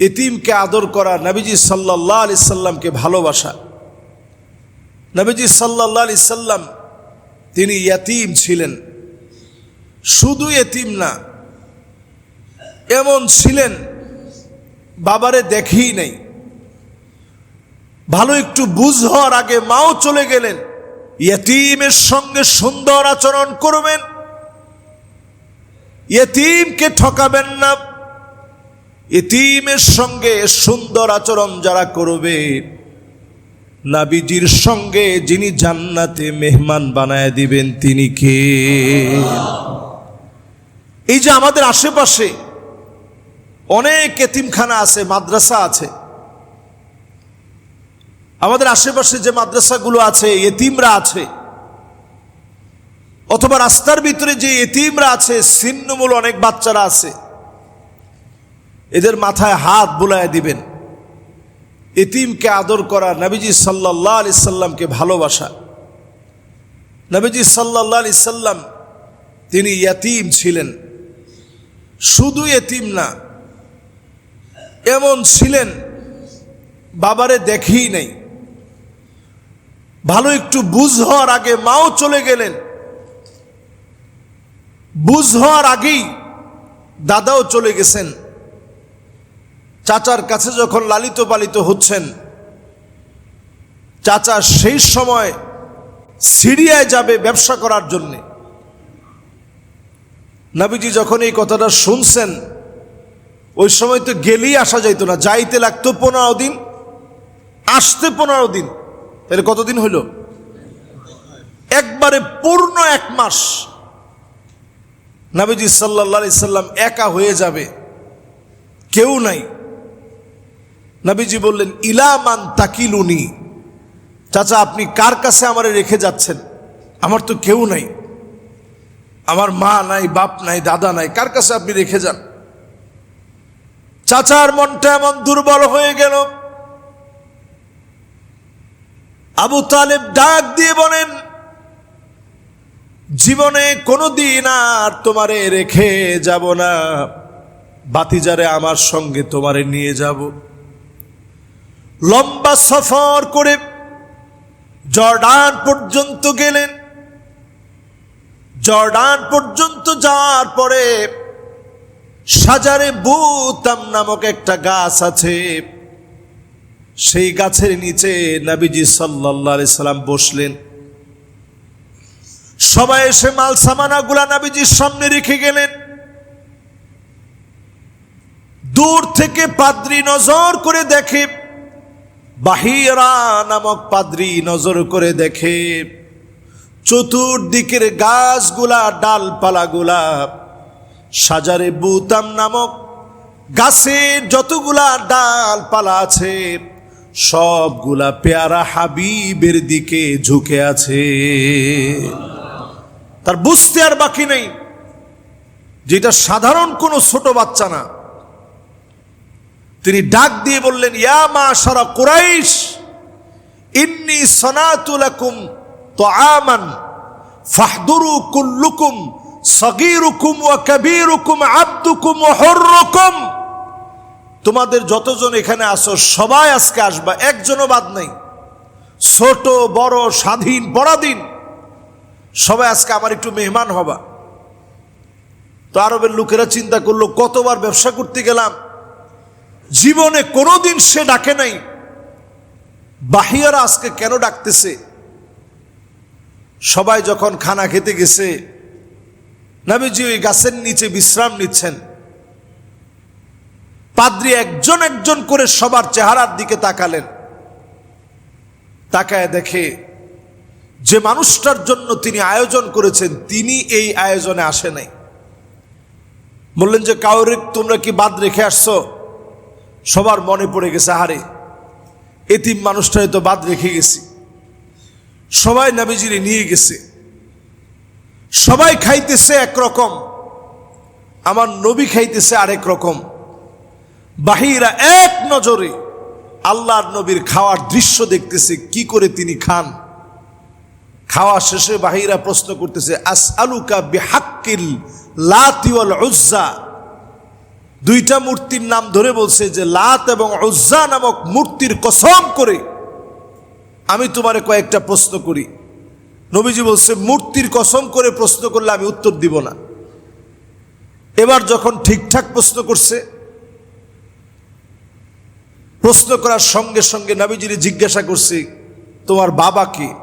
এতিমকে আদর করা নবীজি সাল্লাহ আলি সাল্লামকে ভালোবাসা। নবীজি সাল্লাহ আলি সাল্লাম তিনি ইয়াতিম ছিলেন। শুধু এতিম না, এমন ছিলেন, বাবারে দেখেই নেই। ভালো একটু বুঝ হওয়ার আগে মাও চলে গেলেন, ইয়তিমের সঙ্গে সুন্দর আচরণ করবেন। ইয়তিমকে ঠকাবেন না। ইতিমের সঙ্গে সুন্দর আচরণ যারা করবে, নাবিজির সঙ্গে যিনি জান্নাতে মেহমান বানায় দিবেন তিনি কে? এই যে আমাদের আশেপাশে অনেক এতিমখানা আছে, মাদ্রাসা আছে। আমাদের আশেপাশে যে মাদ্রাসাগুলো আছে, এতিমরা আছে। অথবা রাস্তার ভিতরে যে এতিমরা আছে ছিন্নমূল অনেক বাচ্চারা আছে। এদের মাথায় হাত বুলায় দিবেন। এতিমকে আদর করা নবীজি সাল্লাহ আলি সাল্লামকে ভালোবাসা। নবীজি সাল্লাহ আলি সাল্লাম তিনি ইয়াতিম ছিলেন। শুধু এতিম না, এমন ছিলেন, বাবারে দেখেই নাই। ভালো একটু বুঝ হওয়ার আগে মাও চলে গেলেন। বুঝ হওয়ার আগেই দাদাও চলে গেছেন। চাচার কাছে যখন লালিত পালিত হচ্ছেন, চাচা সেই সময় সিরিয়ায় যাবে ব্যবসা করার জন্যে। নাবিজি যখন এই কথাটা শুনছেন, ওই সময় তো গেলেই আসা যাইতো না। যাইতে লাগতো পনেরো দিন, আসতে পনেরো দিন। তাহলে কতদিন হইল? একবারে পূর্ণ এক মাস। নাবিজি সাল্লা সাল্লাম একা হয়ে যাবে। কেউ নাই। নাবিজি বললেন ইলামান তাকিলুনি। চাচা, আপনি কার কাছে আমারে রেখে যাচ্ছেন? আমার তো কেউ নাই। আমার মা নাই, বাপ নাই, দাদা নাই, কার কাছে আপনি রেখে যান? চাচার মনটা এমন দুর্বল হয়ে গেল। আবু তালেব ডাক দিয়ে বলেন, জীবনে কোনো দিন আর তোমারে রেখে যাব না। বাতিজারে আমার সঙ্গে তোমারে নিয়ে যাব। লম্বা সফর করে জর্ডান পর্যন্ত গেলেন। জর্ডান পর্যন্ত যাওয়ার পরে সাজারে বুতাম নামক একটা গাছ আছে। সেই গাছের নিচে নাবিজি সাল্লাহ সাল্লাম বসলেন। সবাই এসে মাল সামানাগুলা নাবিজির সামনে রেখে গেলেন। দূর থেকে পাদ্রি নজর করে দেখে বাহিরা নামক পাদ্রি নজর করে দেখে। চতুর্দিকের গাছগুলা, ডালপালাগুলা, সাজারে বুতাম নামক গাছের যতগুলা ডালপালা আছে, সবগুলা পেয়ারা হাবিবের দিকে ঝুঁকে আছে। তার বুঝতে আর বাকি নেই। যেটা সাধারণ কোনো ছোট বাচ্চা না তিনি ডাক দিয়ে বললেন, ইয়া মা সারা কুরাইশ, ইন্নি সনাতুলাকুম তো আমান ফাহদুরু কুল্লুকুম, সগীরুকুম ওয়া কাবীরুকুম, আব্দুকুম হুররুকুম। তোমাদের যতজন এখানে আসো সবাই আজকে আসবা, একজনও বাদ নেই। ছোট, বড়, স্বাধীন পরাধীন সবাই আজকে আমার একটু মেহমান হবা। তো আরবের লোকেরা চিন্তা করল, কতবার ব্যবসা করতে গেলাম জীবনে কোনোদিন সে ডাকে নাই। বাহিয়ারা আজকে কেন ডাকতেছে? সবাই যখন খানা খেতে গেছে, নাবিজি ওই গাছের নিচে বিশ্রাম নিচ্ছেন। পাদ্রি একজন একজন করে সবার চেহারার দিকে তাকালেন। তাকায় দেখে যে মানুষটার জন্য তিনি আয়োজন করেছেন, তিনি এই আয়োজনে আসে নাই। বললেন যে কাউরে তোমরা কি বাদ রেখে আসছো? সবার মনে পড়ে গেছে হারে এতিম মানুষটা হয়তো বাদ রেখে গেছি। সবাই নাবিজিরে নিয়ে গেছে। সবাই খাইতেছে একরকম আমার নবী খাইতেছে আরেক রকম। বাহিরা এক নজরে আল্লাহর নবীর খাওয়ার দৃশ্য দেখতেছে, কি করে তিনি খান। খাওয়া শেষে বাহিরা প্রশ্ন করতেছে আস আলুকা বেহাক্কিল লাতিওয়াল উজ্জা? দুইটা মূর্তির নাম ধরে বলছে যে লাত এবং উজ্জা নামক মূর্তির কসম করে আমি তোমারে কয়েকটা প্রশ্ন করি। নবীজি বলছে, মূর্তির কসম করে প্রশ্ন করলে আমি উত্তর দিব না। এবার যখন ঠিকঠাক প্রশ্ন করছে, প্রশ্ন করার সঙ্গে সঙ্গে নবীজির জিজ্ঞাসা করছে, তোমার বাবা কে?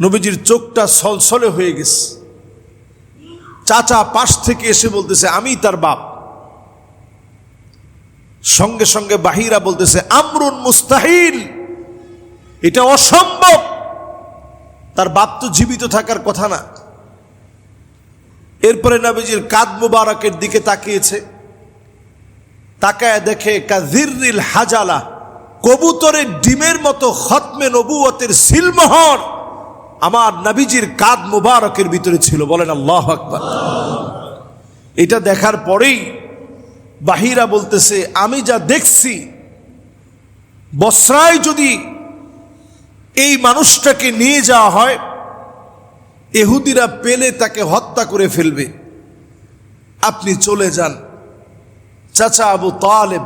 নবীজির চোখটা ছলছলে হয়ে গেছে। চাচা পাশ থেকে এসে বলতেছে, আমি তার বাপ। সঙ্গে সঙ্গে বাহিরা বলতেছে, আমরুন মুস্তাহিল। এটা অসম্ভব। তার বাপ তো জীবিত থাকার কথা না। এরপরে নবীজির কাদ মুবারকের দিকে তাকিয়েছে। তাকায় দেখে কাজিরিল হাজালা, কবুতরের ডিমের মতো খতমে নবুয়তের সিলমোহর আমার নবীজির কাদ মুবারকের ভিতরে ছিল। বলেন আল্লাহ আকবার। এটা দেখার পরেই বাহিরা বলতেছে, আমি যা দেখছি, বসরায় যদি এই মানুষটাকে নিয়ে যাওয়া হয়, এহুদিরা পেলে তাকে হত্যা করে ফেলবে। আপনি চলে যান। চাচা আবু তালেব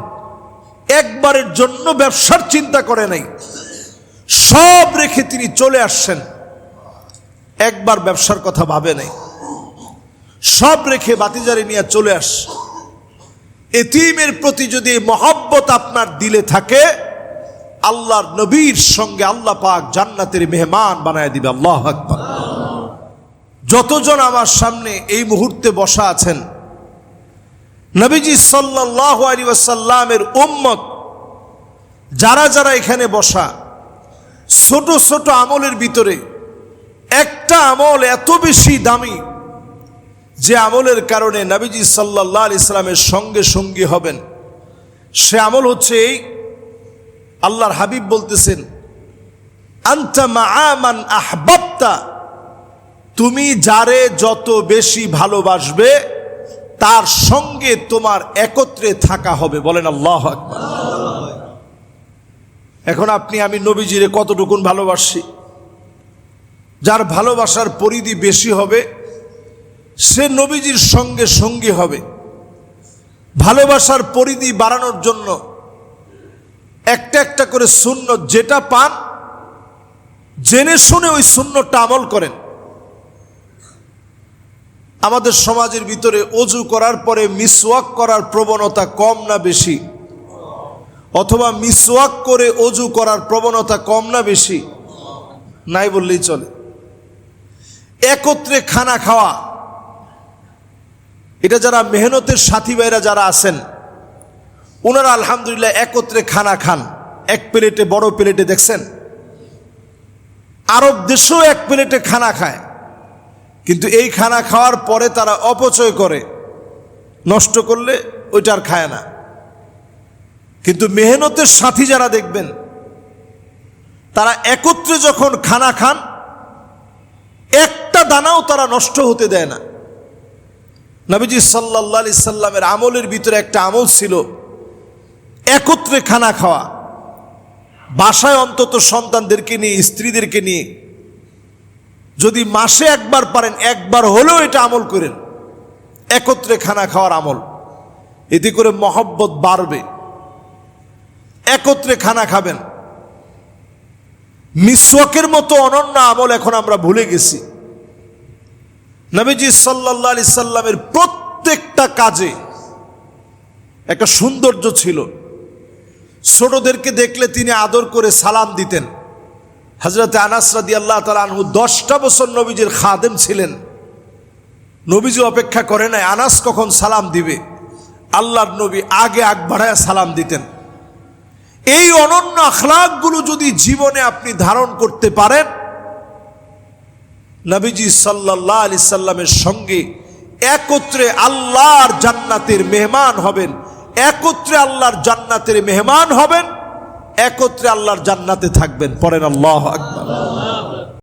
একবারের জন্য ব্যবসার চিন্তা করে নাই। সব রেখে তিনি চলে আসছেন। একবার ব্যবসার কথা ভাবে নাই। সব রেখে বাতিজারে নিয়ে চলে আস। এতিমের প্রতি যদি মহব্বত আপনার দিলে থাকে, আল্লাহর নবীর সঙ্গে আল্লাহ পাক জান্নাতের মেহমান বানায় দিবে, আল্লাহ আকবার। যতজন আমার সামনে এই মুহূর্তে বসা আছেন, নবীজি সাল্লাহ আলী ওয়াসাল্লামের উম্মত, যারা যারা এখানে বসা, ছোট ছোট আমলের ভিতরে একটা আমল এত বেশি দামি যে আমলের কারণে নবীজি সাল্লাহ ইসলামের সঙ্গে সঙ্গী হবেন। সে আমল হচ্ছে এই, আল্লাহর হাবিব বলতেছেন, আন্তা মান আহবাবতা। তুমি যারে যত বেশি ভালোবাসবে, তার সঙ্গে তোমার একত্রে থাকা হবে। বলেন আল্লাহ এখন আপনি, আমি নবীজিরে কতটুকুন ভালোবাসি? যার ভালোবাসার পরিধি বেশি হবে সে নবীজির সঙ্গে সঙ্গী হবে। ভালোবাসার পরিধি বাড়ানোর জন্য একটা একটা করে শূন্য যেটা পান, জেনে শুনে ওই শূন্যটা আমল করেন। আমাদের সমাজের ভিতরে অজু করার পরে মিসওয়াক করার প্রবণতা কম না বেশি? অথবা মিসওয়াক করে অজু করার প্রবণতা কম না বেশি? নাই বললেই চলে। একত্রে খানা খাওয়া এটা যারা মেহনতের সাথী ভাইরা যারা আছেন ওনারা আলহামদুলিল্লাহ একত্রে খানা খান। এক প্লেটে, বড় প্লেটে দেখছেন? আরব দেশেও এক প্লেটে খানা খায়। কিন্তু এই খানা খাওয়ার পরে তারা অপচয় করে। নষ্ট করলে ওইটা আর খায় না। কিন্তু মেহনতের সাথী যারা দেখবেন, তারা একত্রে যখন খানা খান, একটা দানাও তারা নষ্ট হতে দেয় না। নবীজি সাল্লা আলি সাল্লামের আমলের ভিতরে একটা আমল ছিল, একত্রে খানা খাওয়া। বাসায় অন্তত সন্তানদেরকে নিয়ে, স্ত্রীদেরকে নিয়ে। যদি মাসে একবার পারেন, একবার হলেও এটা আমল করেন। একত্রে খানা খাওয়ার আমল। এতে করে মহব্বত বাড়বে। একত্রে খানা খাবেন। মিসওয়াকের মতো অনন্য আমল এখন আমরা ভুলে গেছি। নবীজি সাল্লাহ আলি সাল্লামের প্রত্যেকটা কাজে একটা সৌন্দর্য ছিল। ছোটদেরকে দেখলে তিনি আদর করে সালাম দিতেন। হজরত আনাস রাদি আল্লাহ তালু দশটা বছর নবীজির খাদেম ছিলেন। নবীজি অপেক্ষা করে নাই, আনাস কখন সালাম দিবে? আল্লাহর নবী আগে আগ বাড়ায় সালাম দিতেন। এই অনন্য আখলাকগুলো যদি জীবনে আপনি ধারণ করতে পারেন নবীজি সাল্লাহ আলি সাল্লামের সঙ্গে একত্রে আল্লাহর জান্নাতের মেহমান হবেন, একত্রে আল্লাহর জান্নাতের মেহমান হবেন, একত্রে আল্লাহর জান্নাতে থাকবেন। পরেন আল্লাহ আকবার।